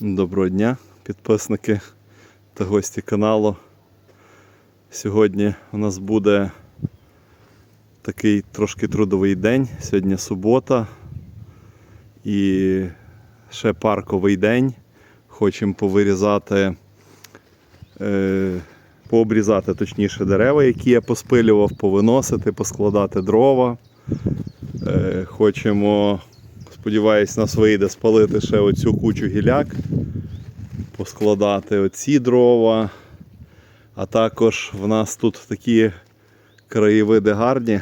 Доброго дня, підписники та гості каналу. Сьогодні у нас буде такий трошки трудовий день. Сьогодні субота і ще парковий день. Хочемо повирізати, е, пообрізати точніше дерева, які я поспилював, повиносити, поскладати дрова. Е, хочемо, сподіваюсь, нас вийде спалити ще оцю кучу гіляк, поскладати оці дрова. А також в нас тут такі краєвиди гарні,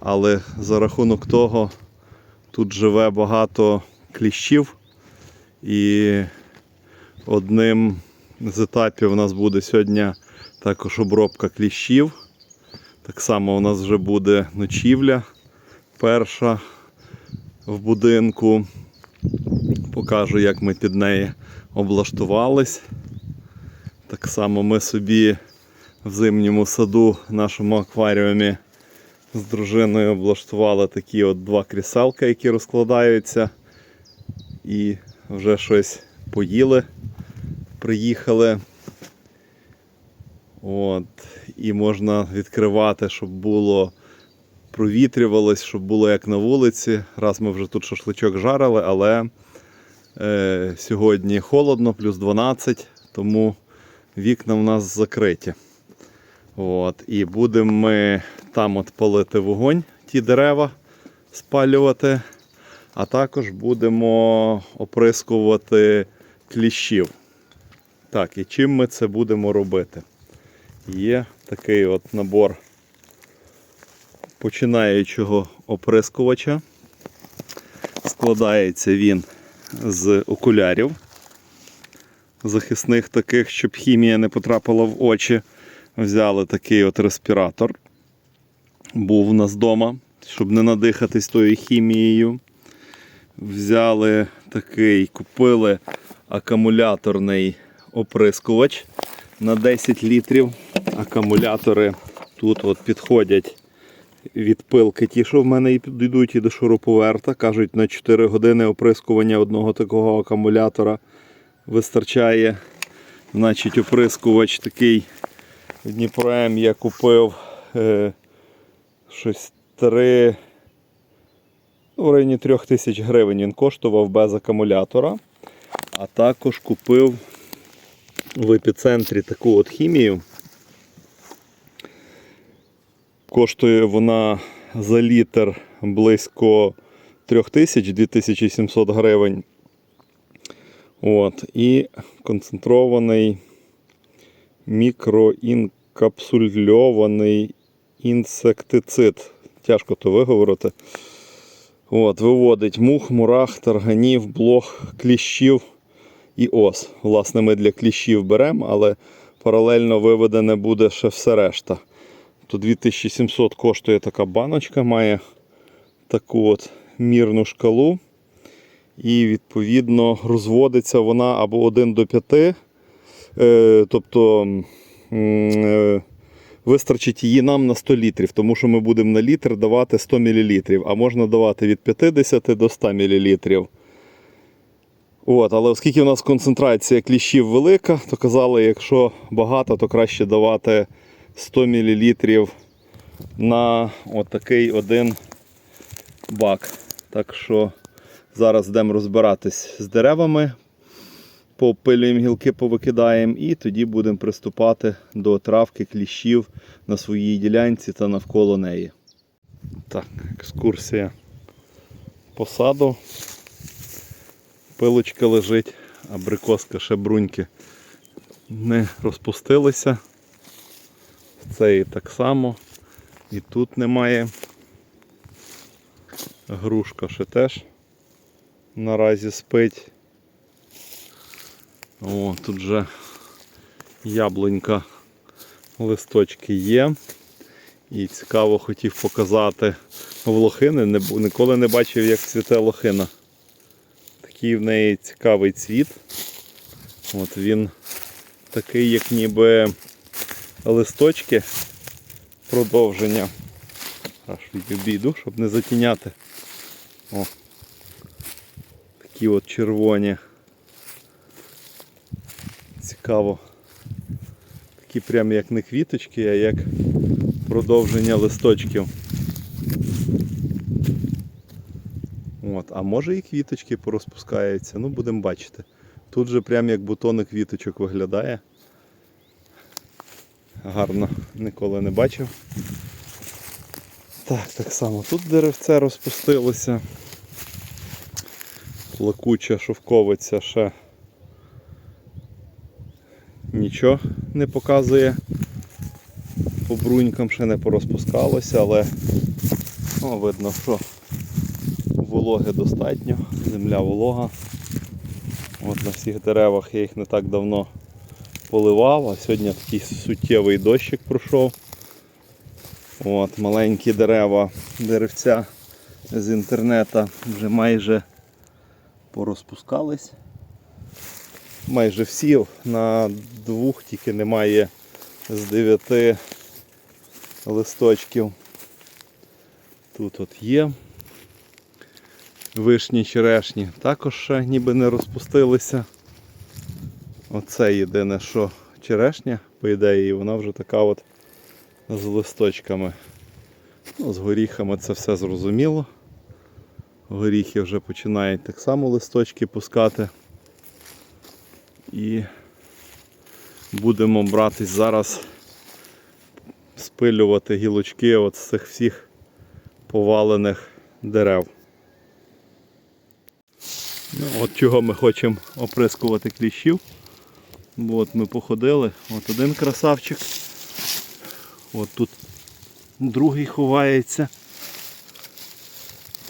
але за рахунок того тут живе багато кліщів. І одним з етапів у нас буде сьогодні також обробка кліщів. Так само у нас вже буде ночівля перша в будинку. Покажу, як ми під неї облаштувались. Так само ми собі в зимньому саду, в нашому акваріумі з дружиною облаштували такі от два кріселка, які розкладаються. І вже щось поїли, приїхали. От. І можна відкривати, щоб було провітрювалось, щоб було як на вулиці. Раз ми вже тут шашличок жарили, але е, сьогодні холодно, плюс 12, тому вікна в нас закриті. От. І будемо ми там от палити вогонь, ті дерева спалювати, а також будемо оприскувати кліщів. Так, і чим ми це будемо робити? Є такий от набор починаючого оприскувача. Складається він з окулярів, захисних таких, щоб хімія не потрапила в очі. Взяли такий от респіратор. Був у нас вдома, щоб не надихатись тою хімією. Взяли такий, купили акумуляторний оприскувач на 10 літрів. Акумулятори тут от підходять від пилки, ті, що в мене йдуть і до шуруповерта. Кажуть, на 4 години оприскування одного такого акумулятора вистачає. Значить, оприскувач такий Дніпром я купив е, щось 3, ну, в районі 3 тисяч гривень він коштував без акумулятора. А також купив в епіцентрі таку от хімію. Коштує вона за літр близько 3000 2700 гривень. От. І концентрований мікроінкапсульований інсектицид. Тяжко то виговорити. От, Виводить мух, мурах, тарганів, блох, кліщів і ос. Власне, ми для кліщів беремо, але паралельно виведене буде ще все решта. То 2700 коштує така баночка, має таку от мірну шкалу. І відповідно розводиться вона або 1 до 5. Е, тобто е, вистачить її нам на 100 літрів, тому що ми будемо на літр давати 100 мл, а можна давати від 50 до 100 мл. От, але оскільки у нас концентрація кліщів велика, то казали, якщо багато, то краще давати 100 мл на отакий один бак. Так що зараз йдемо розбиратись з деревами, попилюємо гілки, повикидаємо і тоді будемо приступати до травки кліщів на своїй ділянці та навколо неї. Так, екскурсія по саду. Пилочка лежить, абрикоска ще бруньки не розпустилися. Це і так само. І тут немає. Грушка ще теж наразі спить. О, тут вже яблунька листочки є. І цікаво хотів показати в лохини. Ніколи не бачив, як цвіте лохина. Такий в неї цікавий цвіт. От він такий, як ніби листочки продовження. Аж відійду, щоб не затіняти. О. Такі от червоні цікаво. Такі прям як не квіточки, а як продовження листочків. От, а може і квіточки порозпускаються, ну будемо бачити. Тут же прям як бутони квіточок виглядає. Гарно, ніколи не бачив. Так, так само тут деревце розпустилося. Плакуча шовковиця ще нічого не показує. По брунькам ще не порозпускалося, але о, видно, що вологи достатньо, земля волога. От на всіх деревах я їх не так давно поливав, а сьогодні такий суттєвий дощик пройшов. От, маленькі дерева, деревця з інтернету вже майже порозпускались. Майже всі на двох тільки немає з дев'яти листочків. Тут от є. Вишні черешні також ще ніби не розпустилися. Оце єдине, що черешня, по ідеї, вона вже така от з листочками. Ну, з горіхами це все зрозуміло. Горіхи вже починають так само листочки пускати. І будемо братись зараз спилювати гілочки от з цих всіх повалених дерев. Ну, от чого ми хочемо оприскувати кліщів. От ми походили, от один красавчик. От тут другий ховається.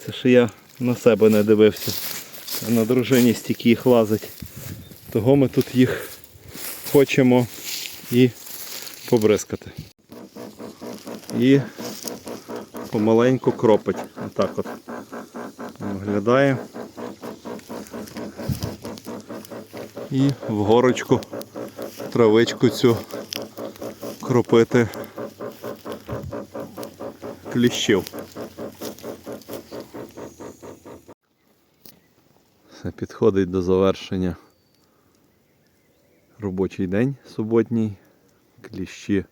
Це ще я на себе не дивився. А на дружині стільки їх лазить. Того ми тут їх хочемо і побризкати. І помаленьку кропить. Отак от виглядає. І в горочку травичку цю кропити кліщів. Все підходить до завершення робочий день суботній. Кліщі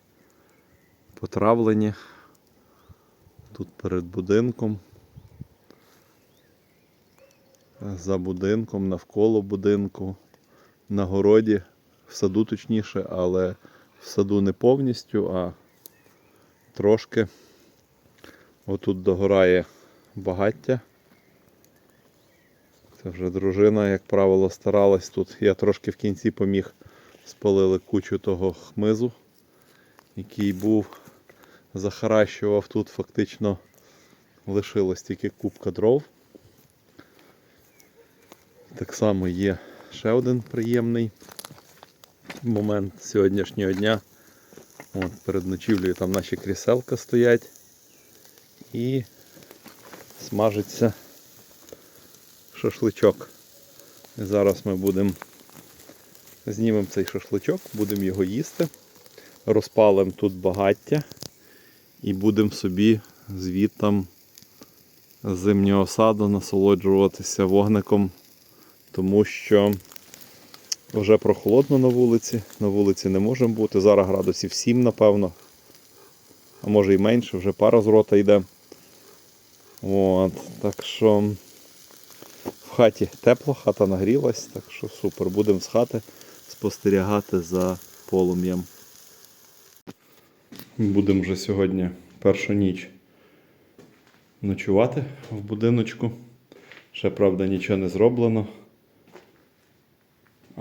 потравлені. Тут перед будинком. За будинком, навколо будинку, на городі, в саду точніше, але в саду не повністю, а трошки. Отут догорає багаття. Це вже дружина, як правило, старалась тут. Я трошки в кінці поміг спалили кучу того хмизу, який був, захаращував тут, фактично лишилась тільки купка дров. Так само є ще один приємний момент сьогоднішнього дня. От, перед ночівлею там наші кріселка стоять і смажиться шашличок. Зараз ми будемо знімемо цей шашличок, будемо його їсти, розпалимо тут багаття і будемо собі звідтам з зимнього саду насолоджуватися вогником, тому що вже прохолодно на вулиці. На вулиці не можемо бути. Зараз градусів 7, напевно. А може і менше, вже пара з рота йде. От, так що в хаті тепло, хата нагрілась, так що супер. Будемо з хати спостерігати за полум'ям. Будемо вже сьогодні першу ніч ночувати в будиночку. Ще, правда, нічого не зроблено.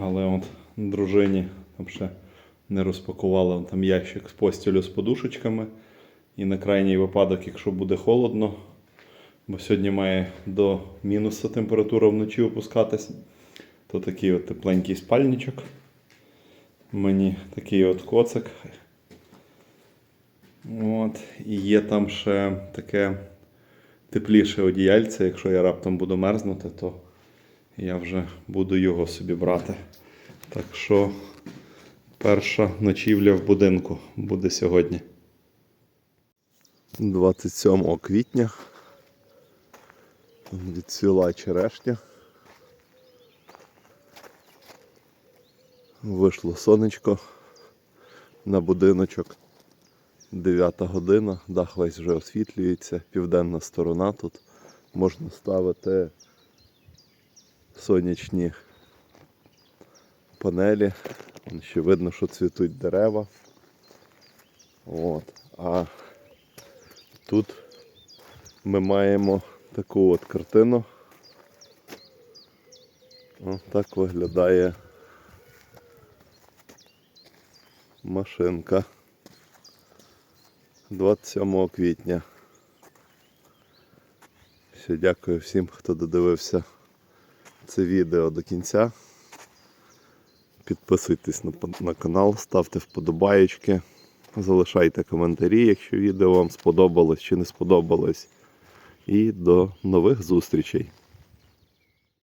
Але от дружині там ще не розпакувала там ящик з постілю з подушечками. І на крайній випадок, якщо буде холодно, бо сьогодні має до мінуса температура вночі опускатись, то такий от тепленький спальничок. Мені такий от коцик. От. І є там ще таке тепліше одіяльце, якщо я раптом буду мерзнути, то я вже буду його собі брати. Так що перша ночівля в будинку буде сьогодні. 27 квітня. Відцвіла черешня. Вийшло сонечко на будиночок. 9 година, дах весь вже освітлюється, південна сторона тут. Можна ставити сонячні панелі. Вон Ще видно, що цвітуть дерева. От. А тут ми маємо таку от картину. Ось так виглядає машинка 27 квітня. Все, дякую всім, хто додивився це відео до кінця. Підписуйтесь на, на канал, ставте вподобаєчки, залишайте коментарі, якщо відео вам сподобалось чи не сподобалось. І до нових зустрічей!